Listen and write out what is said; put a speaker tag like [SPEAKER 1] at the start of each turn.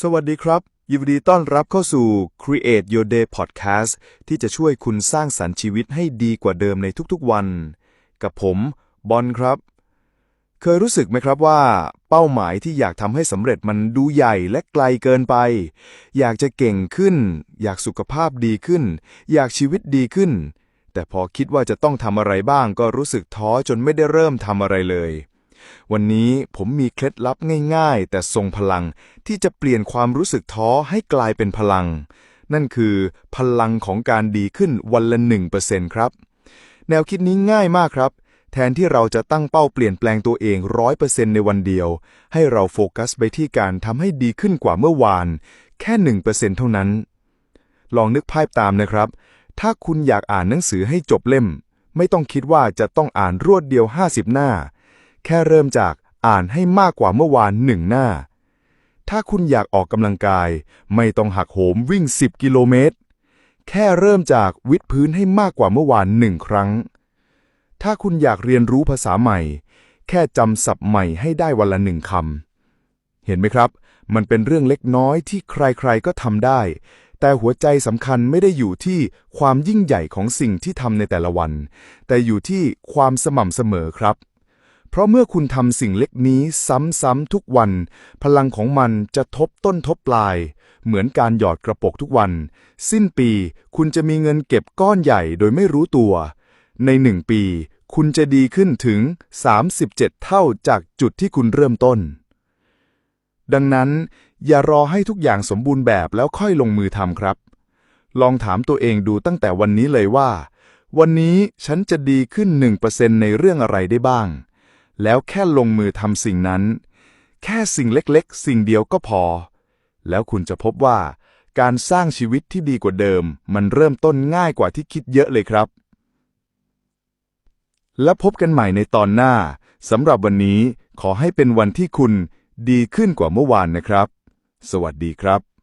[SPEAKER 1] สวัสดีครับ ยินดีต้อนรับเข้าสู่ Create Your Day Podcast ที่จะช่วยคุณสร้างสรรค์ชีวิตให้ดีกว่าเดิมในทุกๆวัน กับผมบอลครับ เคยรู้สึกไหมครับว่า เป้าหมายที่อยากทำให้สำเร็จมันดูใหญ่และไกลเกินไป อยากจะเก่งขึ้น อยากสุขภาพดีขึ้น อยากชีวิตดีขึ้น แต่พอคิดว่าจะต้องทำอะไรบ้างก็รู้สึกท้อจนไม่ได้เริ่มทำอะไรเลย วันนี้ผมมีเคล็ดลับง่ายๆ แต่ทรงพลังที่จะเปลี่ยนความรู้สึกท้อให้กลายเป็นพลัง นั่นคือพลังของการดีขึ้นวันละ1%ครับ แนวคิดนี้ง่ายมากครับ แทนที่เราจะตั้งเป้าเปลี่ยนแปลงตัวเอง100%ในวันเดียว ให้เราโฟกัสไปที่การทำให้ดีขึ้นกว่าเมื่อวาน แค่1%เท่านั้น ลองนึกภาพตามนะครับ ถ้าคุณอยากอ่านหนังสือให้จบเล่ม ไม่ต้องคิดว่าจะต้องอ่านรวดเดียว 50 หน้า แค่เริ่มจากอ่านให้มากกว่าเมื่อวานหนึ่งหน้า ถ้าคุณอยากออกกำลังกาย ไม่ต้องหักโหมวิ่ง 10 กิโลเมตร แค่เริ่มจากวิดพื้นให้มากกว่าเมื่อวานหนึ่งครั้ง ถ้าคุณอยากเรียนรู้ภาษาใหม่ แค่จำศัพท์ใหม่ให้ได้วันละหนึ่งคำ เห็นไหมครับ มันเป็นเรื่องเล็กน้อยที่ใครๆก็ทำได้ แต่หัวใจสำคัญไม่ได้อยู่ที่ความยิ่งใหญ่ของสิ่งที่ทำในแต่ละวัน แต่อยู่ที่ความสม่ำเสมอครับ เพราะเมื่อคุณทำสิ่งเล็กนี้ซ้ำๆทุกวัน พลังของมันจะทบต้นทบปลาย เหมือนการหยอดกระปุกทุกวัน สิ้นปีคุณจะมีเงินเก็บก้อนใหญ่โดยไม่รู้ตัว ในหนึ่งปี คุณจะดีขึ้นถึง 37 เท่าจากจุดที่คุณเริ่มต้น ดังนั้น อย่ารอให้ทุกอย่างสมบูรณ์แบบแล้วค่อยลงมือทำครับ ลองถามตัวเองดูตั้งแต่วันนี้เลยว่า วันนี้ฉันจะดีขึ้น 1%ในเรื่องอะไรได้บ้าง แล้วแค่ลงมือทำสิ่งนั้น แค่สิ่งเล็กๆ สิ่งเดียวก็พอ แล้วคุณจะพบว่า การสร้างชีวิตที่ดีกว่าเดิม มันเริ่มต้นง่ายกว่าที่คิดเยอะเลยครับ และพบกันใหม่ในตอนหน้าสำหรับวันนี้ขอให้เป็นวันที่คุณดีขึ้นกว่าเมื่อวานนะครับ สวัสดีครับ